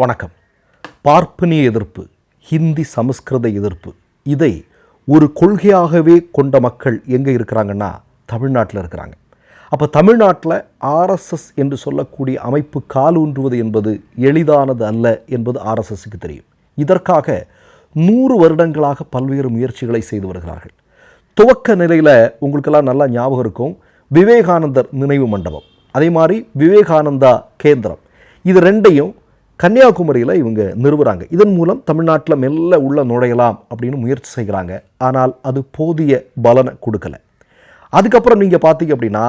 வணக்கம். பார்ப்பனிய எதிர்ப்பு ஹிந்தி சமஸ்கிருத எதிர்ப்பு இதை ஒரு கொள்கையாகவே கொண்ட மக்கள் எங்கே இருக்கிறாங்கன்னா தமிழ்நாட்டில் இருக்கிறாங்க. அப்போ தமிழ்நாட்டில் ஆர்எஸ்எஸ் என்று சொல்லக்கூடிய அமைப்பு காலூன்றுவது என்பது எளிதானது அல்ல என்பது ஆர்எஸ்எஸ்க்கு தெரியும். இதற்காக நூறு வருடங்களாக பல்வேறு முயற்சிகளை செய்து வருகிறார்கள். துவக்க நிலையில் உங்களுக்கெல்லாம் நல்லா ஞாபகம் இருக்கும் விவேகானந்தர் நினைவு மண்டபம். அதே மாதிரி விவேகானந்தா கேந்திரம். இது ரெண்டையும் கன்னியாகுமரியில் இவங்க நிறுவுறாங்க. இதன் மூலம் தமிழ்நாட்டில் மெல்ல உள்ள நுழையலாம் அப்படின்னு முயற்சி செய்கிறாங்க. ஆனால் அது போதிய பலனை கொடுக்கல. அதுக்கப்புறம் நீங்கள் பார்த்தீங்க அப்படின்னா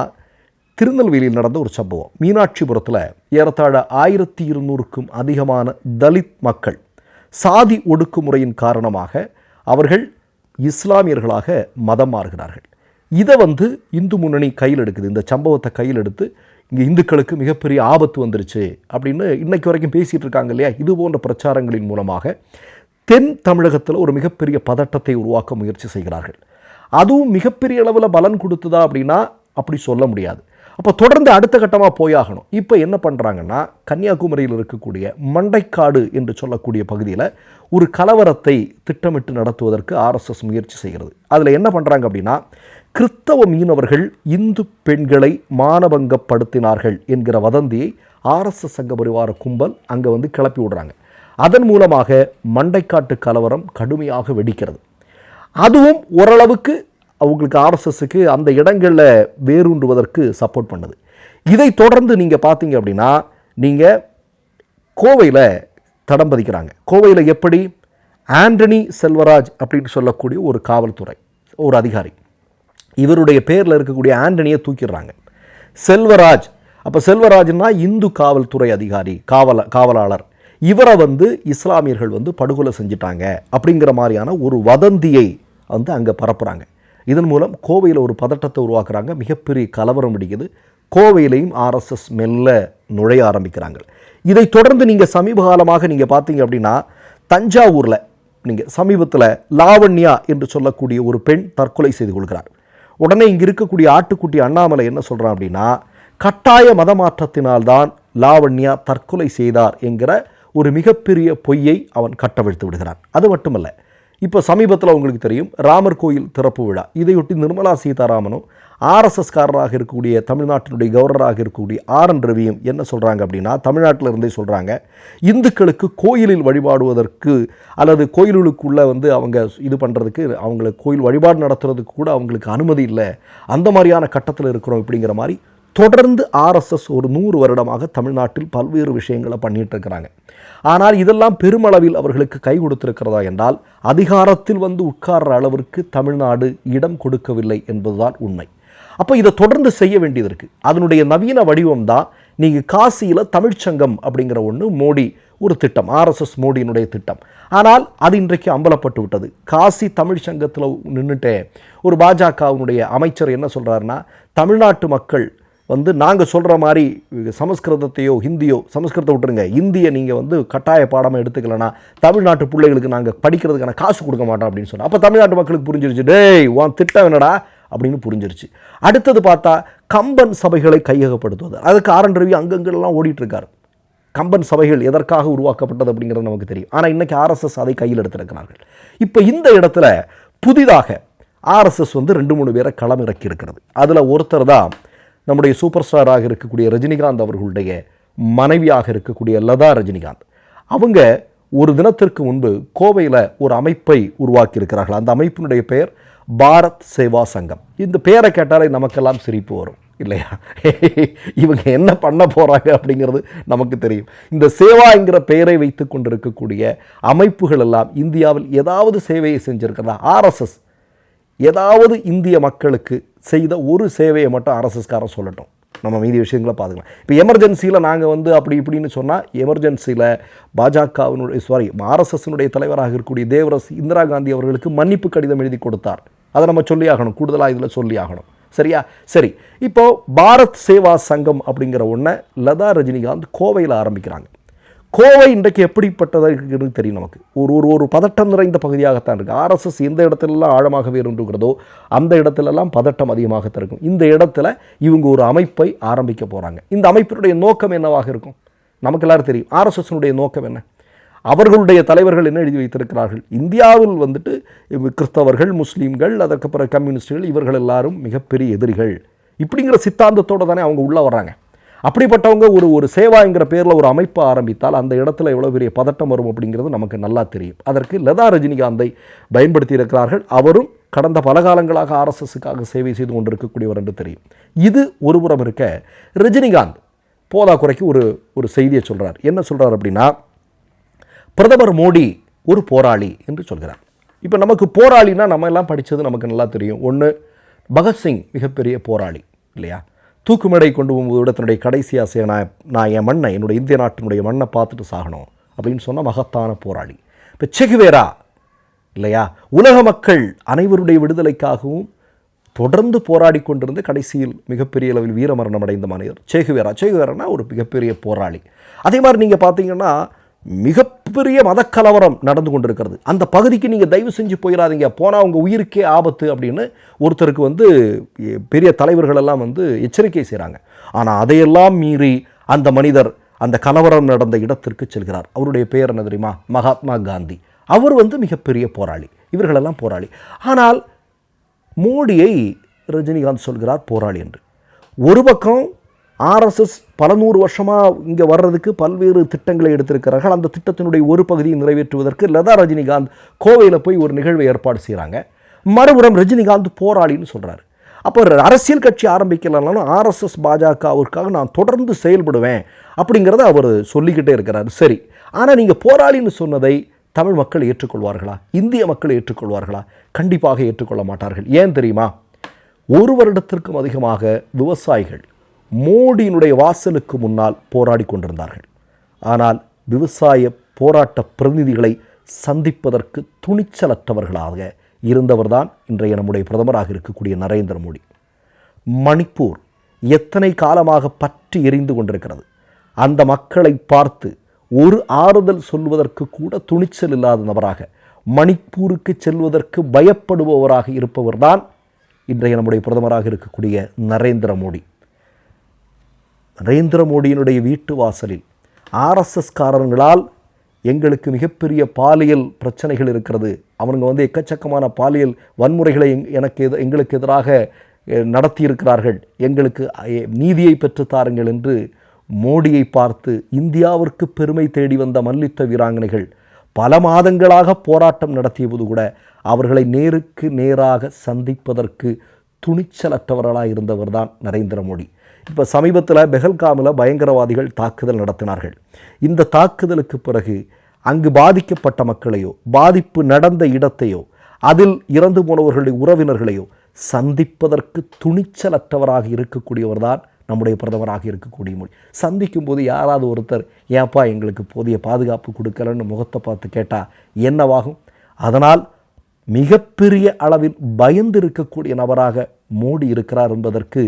திருநெல்வேலியில் நடந்த ஒரு சம்பவம். மீனாட்சிபுரத்தில் ஏறத்தாழ ஆயிரத்தி இருநூறுக்கும் அதிகமான தலித் மக்கள் சாதி ஒடுக்குமுறையின் காரணமாக அவர்கள் இஸ்லாமியர்களாக மதம் மாறுகிறார்கள். இதை வந்து இந்து முன்னணி கையில் எடுக்குது. இந்த சம்பவத்தை கையில் எடுத்து இங்கே இந்துக்களுக்கு மிகப்பெரிய ஆபத்து வந்துருச்சு அப்படின்னு இன்னைக்கு வரைக்கும் பேசிகிட்டு இருக்காங்க இல்லையா? இது போன்ற பிரச்சாரங்களின் மூலமாக தென் தமிழகத்தில் ஒரு மிகப்பெரிய பதட்டத்தை உருவாக்க முயற்சி செய்கிறார்கள். அதுவும் மிகப்பெரிய அளவில் பலன் கொடுத்ததா அப்படின்னா அப்படி சொல்ல முடியாது. அப்போ தொடர்ந்து அடுத்த கட்டமாக போயாகணும் இப்போ என்ன பண்ணுறாங்கன்னா கன்னியாகுமரியில் இருக்கக்கூடிய மண்டைக்காடு என்று சொல்லக்கூடிய பகுதியில் ஒரு கலவரத்தை திட்டமிட்டு நடத்துவதற்கு ஆர்எஸ்எஸ் முயற்சி செய்கிறது. அதில் என்ன பண்ணுறாங்க அப்படின்னா கிறித்தவ மீனவர்கள் இந்து பெண்களை மானபங்கப்படுத்தினார்கள் என்கிற வதந்தியை ஆர்எஸ்எஸ் சங்க பரிவார கும்பல் அங்கே வந்து கிளப்பி விடுறாங்க. அதன் மூலமாக மண்டைக்காட்டு கலவரம் கடுமையாக வெடிக்கிறது. அதுவும் ஓரளவுக்கு அவங்களுக்கு ஆர்எஸ்எஸ்க்கு அந்த இடங்களில் வேரூன்றுவதற்கு சப்போர்ட் பண்ணுது. இதை தொடர்ந்து நீங்கள் பார்த்தீங்க அப்படின்னா நீங்கள் கோவையில் தடம் பதிக்கிறாங்க. கோவையில் எப்படி? ஆண்டனி செல்வராஜ் அப்படின்னு சொல்லக்கூடிய ஒரு காவல்துறை ஒரு அதிகாரி. இவருடைய பேரில் இருக்கக்கூடிய ஆண்டனியை தூக்கிடுறாங்க. செல்வராஜ். அப்போ செல்வராஜ்னா இந்து காவல்துறை அதிகாரி காவல காவலாளர். இவரை வந்து இஸ்லாமியர்கள் வந்து படுகொலை செஞ்சிட்டாங்க அப்படிங்கிற மாதிரியான ஒரு வதந்தியை வந்து அங்கே பரப்புகிறாங்க இதன் மூலம் கோவையில் ஒரு பதட்டத்தை உருவாக்குறாங்க. மிகப்பெரிய கலவரம் வெடிக்குது. கோவையிலையும் ஆர்எஸ்எஸ் மெல்ல நுழைய ஆரம்பிக்கிறாங்க. இதை தொடர்ந்து நீங்கள் சமீப காலமாக நீங்கள் பார்த்தீங்க அப்படின்னா தஞ்சாவூரில் நீங்கள் சமீபத்தில் லாவண்யா என்று சொல்லக்கூடிய ஒரு பெண் தற்கொலை செய்து கொள்கிறார். உடனே இங்கே இருக்கக்கூடிய ஆட்டுக்குட்டி அண்ணாமலை என்ன சொல்கிறான் அப்படின்னா கட்டாய மதமாற்றத்தினால்தான் லாவண்யா தற்கொலை செய்தார் என்கிற ஒரு மிகப்பெரிய பொய்யை அவன் கட்டவிழ்த்து விடுகிறான். அது மட்டுமல்ல இப்போ சமீபத்தில் உங்களுக்கு தெரியும் ராமர் கோயில் திறப்பு விழா. இதையொட்டி நிர்மலா சீதாராமனும் ஆர்எஸ்எஸ்காரராக இருக்கக்கூடிய தமிழ்நாட்டினுடைய கவர்னராக இருக்கக்கூடிய ஆர் என் ரவியும் என்ன சொல்கிறாங்க அப்படின்னா தமிழ்நாட்டில் இருந்தே சொல்கிறாங்க இந்துக்களுக்கு கோயிலில் வழிபாடுவதற்கு அல்லது கோயில்களுக்குள்ளே வந்து அவங்க இது பண்ணுறதுக்கு அவங்களுக்கு கோயில் வழிபாடு நடத்துறதுக்கு கூட அவங்களுக்கு அனுமதி இல்லை. அந்த மாதிரியான கட்டத்தில் இருக்கிறோம் இப்படிங்கிற மாதிரி தொடர்ந்து ஆர்எஸ்எஸ் ஒரு நூறு வருடமாக தமிழ்நாட்டில் பல்வேறு விஷயங்களை பண்ணிகிட்டு இருக்கிறாங்க. ஆனால் இதெல்லாம் பெருமளவில் அவர்களுக்கு கை கொடுத்திருக்கிறதா என்றால் அதிகாரத்தில் வந்து உட்கார்ற அளவிற்கு தமிழ்நாடு இடம் கொடுக்கவில்லை என்பதுதான் உண்மை. அப்போ இதை தொடர்ந்து செய்ய வேண்டியது இருக்குது அதனுடைய நவீன வடிவம் தான் நீங்கள் காசியில் தமிழ்ச்சங்கம் அப்படிங்கிற ஒன்று மோடி ஒரு திட்டம் ஆர்எஸ்எஸ் மோடியினுடைய திட்டம். ஆனால் அது இன்றைக்கு அம்பலப்பட்டு விட்டது. காசி தமிழ் சங்கத்தில் நின்றுட்டே ஒரு பாஜகவினுடைய அமைச்சர் என்ன சொல்கிறாருன்னா தமிழ்நாட்டு மக்கள் வந்து நாங்கள் சொல்கிற மாதிரி சமஸ்கிருதத்தையோ ஹிந்தியோ சமஸ்கிருதத்தை விட்டுருங்க. இந்தியை நீங்கள் வந்து கட்டாய பாடமாக எடுத்துக்கலன்னா தமிழ்நாட்டு பிள்ளைகளுக்கு நாங்கள் படிக்கிறதுக்கான காசு கொடுக்க மாட்டோம் அப்படின்னு சொன்னோம் அப்போ தமிழ்நாட்டு மக்களுக்கு புரிஞ்சிருச்சு டேய் உன் திட்டம் என்னடா? அப்படின்னு புரிஞ்சிருச்சு. அடுத்தது பார்த்தா கம்பன் சபைகளை கையகப்படுத்துவது. அதுக்கு ஆரன் ரவி அங்கங்கள்லாம் ஓடிட்டுருக்காரு. கம்பன் சபைகள் எதற்காக உருவாக்கப்பட்டது அப்படிங்கிறது நமக்கு தெரியும். ஆனால் இன்றைக்கி ஆர்எஸ்எஸ் அதை கையில் எடுத்திருக்கிறார்கள். இப்போ இந்த இடத்துல புதிதாக ஆர்எஸ்எஸ் வந்து ரெண்டு மூணு பேரை களம் இறக்கி இருக்கிறது அதில் ஒருத்தர் தான் நம்முடைய சூப்பர் ஸ்டாராக இருக்கக்கூடிய ரஜினிகாந்த் அவர்களுடைய மனைவியாக இருக்கக்கூடிய லதா ரஜினிகாந்த். அவங்க ஒரு தினத்திற்கு முன்பு கோவையில் ஒரு அமைப்பை உருவாக்கி இருக்கிறார்கள் அந்த அமைப்பினுடைய பெயர் பாரத் சேவா சங்கம். இந்த பெயரை கேட்டாலே நமக்கெல்லாம் சிரிப்பு வரும் இல்லையா? இவங்க என்ன பண்ண போகிறாங்க அப்படிங்கிறது நமக்கு தெரியும். இந்த சேவா என்கிற பெயரை வைத்து கொண்டிருக்கக்கூடிய அமைப்புகள் எல்லாம் இந்தியாவில் ஏதாவது சேவையை செஞ்சிருக்கிறதா? ஆர்எஸ்எஸ் ஏதாவது இந்திய மக்களுக்கு செய்த ஒரு சேவையை மட்டும் ஆர்எஸ்எஸ்காரன் சொல்லட்டும். நம்ம மீதி விஷயங்களை பார்த்துக்கலாம். இப்போ எமர்ஜென்சியில் நாங்கள் வந்து அப்படி இப்படின்னு சொன்னால் எமர்ஜென்சியில் பாஜகவினுடைய சாரி ஆர்எஸ்எஸ்னுடைய தலைவராக இருக்கக்கூடிய தேவரஸ் இந்திரா காந்தி அவர்களுக்கு மன்னிப்பு கடிதம் எழுதி கொடுத்தார். அதை நம்ம சொல்லி ஆகணும். கூடுதலாக இதில் சொல்லி ஆகணும். சரியா? சரி. இப்போ பாரத் சேவா சங்கம் அப்படிங்கிற ஒன்றை லதா ரஜினிகாந்த் கோவையில் ஆரம்பிக்கிறாங்க. கோவை இன்றைக்கு எப்படிப்பட்டதாக இருக்குன்னு தெரியும் நமக்கு? ஒரு ஒரு ஒரு பதட்டம் நிறைந்த பகுதியாகத்தான் இருக்குது ஆர்எஸ்எஸ் எந்த இடத்துலலாம் ஆழமாக வேறுன்றதோ அந்த இடத்துலலாம் பதட்டம் அதிகமாகத்தான் இருக்கும். இந்த இடத்துல இவங்க ஒரு அமைப்பை ஆரம்பிக்க போகிறாங்க இந்த அமைப்பினுடைய நோக்கம் என்னவாக இருக்கும்? நமக்கு எல்லாரும் தெரியும். ஆர்எஸ்எஸ்னுடைய நோக்கம் என்ன? அவர்களுடைய தலைவர்கள் என்ன எழுதி வைத்திருக்கிறார்கள்? இந்தியாவில் வந்துட்டு கிறிஸ்தவர்கள் முஸ்லீம்கள் அதற்கப்புறம் கம்யூனிஸ்டுகள் இவர்கள் எல்லாரும் மிகப்பெரிய எதிரிகள். இப்படிங்கிற சித்தாந்தத்தோடு தானே அவங்க உள்ளே வர்றாங்க. அப்படிப்பட்டவங்க ஒரு ஒரு சேவாங்கிற பேரில் ஒரு அமைப்பை ஆரம்பித்தால் அந்த இடத்துல எவ்வளோ பெரிய பதட்டம் வரும் அப்படிங்கிறது நமக்கு நல்லா தெரியும். அதற்கு லதா ரஜினிகாந்தை பயன்படுத்தி இருக்கிறார்கள். அவரும் கடந்த பல காலங்களாக ஆர்எஸ்எஸுக்காக சேவை செய்து கொண்டிருக்கக்கூடியவர் என்று தெரியும். இது ஒருபுறம் இருக்க ரஜினிகாந்த் போதாக்குறைக்கு ஒரு ஒரு செய்தியை சொல்கிறார் என்ன சொல்கிறார் அப்படின்னா பிரதமர் மோடி ஒரு போராளி என்று சொல்கிறார். இப்போ நமக்கு போராளினா நம்ம எல்லாம் படித்தது நமக்கு நல்லா தெரியும். ஒன்று பகத்சிங் மிகப்பெரிய போராளி இல்லையா? தூக்குமேடை கொண்டு போகும்போது தன்னுடைய கடைசி ஆசையை நான் நான் என் மண்ணை என்னுடைய இந்திய நாட்டினுடைய மண்ணை பார்த்துட்டு சாகணும் அப்படின்னு சொன்ன மகத்தான போராளி. இப்போ செகுவேரா இல்லையா? உலக மக்கள் அனைவருடைய விடுதலைக்காகவும் தொடர்ந்து போராடி கொண்டிருந்து கடைசியில் மிகப்பெரிய அளவில் வீரமரணம் அடைந்த மனிதர் சேகுவேரா. சேகுவேரானா ஒரு மிகப்பெரிய போராளி. அதே மாதிரி நீங்கள் பார்த்தீங்கன்னா மிக மிகப்பெரிய மதக்கலவரம் நடந்து கொண்டிருக்கிறது. அந்த பகுதிக்கு நீங்கள் தயவு செஞ்சு போயிடாதீங்க போனால் உங்கள் உயிருக்கே ஆபத்து அப்படின்னு ஒருத்தருக்கு வந்து பெரிய தலைவர்கள் எல்லாம் வந்து எச்சரிக்கை செய்கிறாங்க ஆனால் அதையெல்லாம் மீறி அந்த மனிதர் அந்த கலவரம் நடந்த இடத்திற்கு செல்கிறார். அவருடைய பெயர் என்ன தெரியுமா? மகாத்மா காந்தி. அவர் வந்து மிகப்பெரிய போராளி. இவர்களெல்லாம் போராளி. ஆனால் மோடியை ரஜினிகாந்த் சொல்கிறார் போராளி என்று. ஒரு பக்கம் ஆர்எஸ்எஸ் பல நூறு வருஷமாக இங்கே வர்றதுக்கு பல்வேறு திட்டங்களை எடுத்திருக்கிறார்கள். அந்த திட்டத்தினுடைய ஒரு பகுதியை நிறைவேற்றுவதற்கு லதா ரஜினிகாந்த் கோவையில் போய் ஒரு நிகழ்வை ஏற்பாடு செய்கிறாங்க மறுபுறம் ரஜினிகாந்த் போராளின்னு சொல்கிறார் அப்போ அரசியல் கட்சி ஆரம்பிக்கலனாலும் ஆர்எஸ்எஸ் பாஜகவிற்காக நான் தொடர்ந்து செயல்படுவேன் அப்படிங்கிறத அவர் சொல்லிக்கிட்டே இருக்கிறார். சரி ஆனால் நீங்கள் போராளின்னு சொன்னதை தமிழ் மக்கள் ஏற்றுக்கொள்வார்களா? இந்திய மக்கள் ஏற்றுக்கொள்வார்களா? கண்டிப்பாக ஏற்றுக்கொள்ள மாட்டார்கள். ஏன் தெரியுமா? ஒரு வருடத்திற்கும் அதிகமாக விவசாயிகள் மோடியினுடைய வாசலுக்கு முன்னால் போராடி கொண்டிருந்தார்கள். ஆனால் விவசாய போராட்ட பிரதிநிதிகளை சந்திப்பதற்கு துணிச்சலற்றவர்களாக இருந்தவர்தான் இன்றைய நம்முடைய பிரதமராக இருக்கக்கூடிய நரேந்திர மோடி. மணிப்பூர் எத்தனை காலமாக பற்றி எரிந்து கொண்டிருக்கிறது. அந்த மக்களை பார்த்து ஒரு ஆறுதல் சொல்வதற்கு கூட துணிச்சல் இல்லாத நபராக மணிப்பூருக்கு செல்வதற்கு பயப்படுபவராக இருப்பவர்தான் இன்றைய நம்முடைய பிரதமராக இருக்கக்கூடிய நரேந்திர மோடி. நரேந்திர மோடியினுடைய வீட்டு வாசலில் ஆர்எஸ்எஸ்காரர்களால் எங்களுக்கு மிகப்பெரிய பாலியல் பிரச்சனைகள் இருக்கிறது. அவனுங்க வந்து எக்கச்சக்கமான பாலியல் வன்முறைகளை எங்- எனக்கு எது எங்களுக்கு எதிராக நடத்தியிருக்கிறார்கள். எங்களுக்கு நீதியை பெற்றுத்தாருங்கள் என்று மோடியை பார்த்து இந்தியாவிற்கு பெருமை தேடி வந்த மல்யுத்த வீராங்கனைகள் பல மாதங்களாக போராட்டம் நடத்தியபோது கூட அவர்களை நேருக்கு நேராக சந்திப்பதற்கு துணிச்சலற்றவர்களாக இருந்தவர் தான் நரேந்திர மோடி. இப்போ சமீபத்தில் பெஹல்காமில் பயங்கரவாதிகள் தாக்குதல் நடத்தினார்கள். இந்த தாக்குதலுக்கு பிறகு அங்கு பாதிக்கப்பட்ட மக்களையோ பாதிப்பு நடந்த இடத்தையோ அதில் இறந்து போனவர்களுடைய உறவினர்களையோ சந்திப்பதற்கு துணிச்சலற்றவராக இருக்கக்கூடியவர் தான் நம்முடைய பிரதமராக இருக்கக்கூடிய மொழி சந்திக்கும் போது யாராவது ஒருத்தர் ஏப்பா எங்களுக்கு போதிய பாதுகாப்பு கொடுக்கலன்னு முகத்தை பார்த்து கேட்டால் என்னவாகும்? அதனால் மிகப்பெரிய அளவில் பயந்து இருக்கக்கூடிய நபராக மோடி இருக்கிறார் என்பதற்கு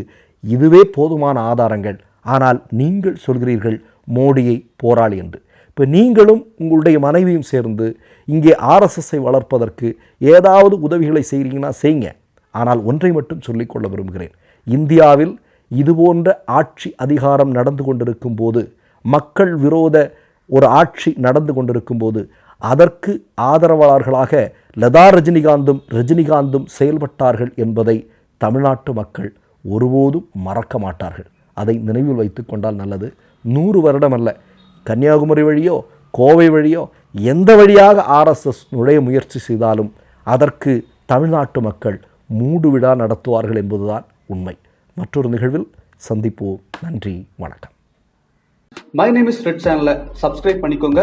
இதுவே போதுமான ஆதாரங்கள். ஆனால் நீங்கள் சொல்கிறீர்கள் மோடியை போராளி என்று. இப்போ நீங்களும் உங்களுடைய மனைவியும் சேர்ந்து இங்கே ஆர்எஸ்எஸ்ஸை வளர்ப்பதற்கு ஏதாவது உதவிகளை செய்கிறீங்கன்னா செய்யுங்க ஆனால் ஒன்றை மட்டும் சொல்லிக்கொள்ள விரும்புகிறேன். இந்தியாவில் இதுபோன்ற ஆட்சி அதிகாரம் நடந்து கொண்டிருக்கும் போது மக்கள் விரோத ஒரு ஆட்சி நடந்து கொண்டிருக்கும் போது அதற்கு ஆதரவாளர்களாக லதா ரஜினிகாந்தும் ரஜினிகாந்தும் செயல்பட்டார்கள் என்பதை தமிழ்நாட்டு மக்கள் ஒருபோதும் மறக்க மாட்டார்கள். அதை நினைவில் வைத்துக் கொண்டால் நல்லது. நூறு வருடம் அல்ல. கன்னியாகுமரி வழியோ கோவை வழியோ எந்த வழியாக ஆர்எஸ்எஸ் நுழைய முயற்சி செய்தாலும் அதற்கு தமிழ்நாட்டு மக்கள் மூடு விழா நடத்துவார்கள் என்பதுதான் உண்மை. மற்றொரு நிகழ்வில் சந்திப்போம். நன்றி வணக்கம். மை நேம் இஸ் ரெட் சேனலை சப்ஸ்கிரைப் பண்ணிக்கோங்க.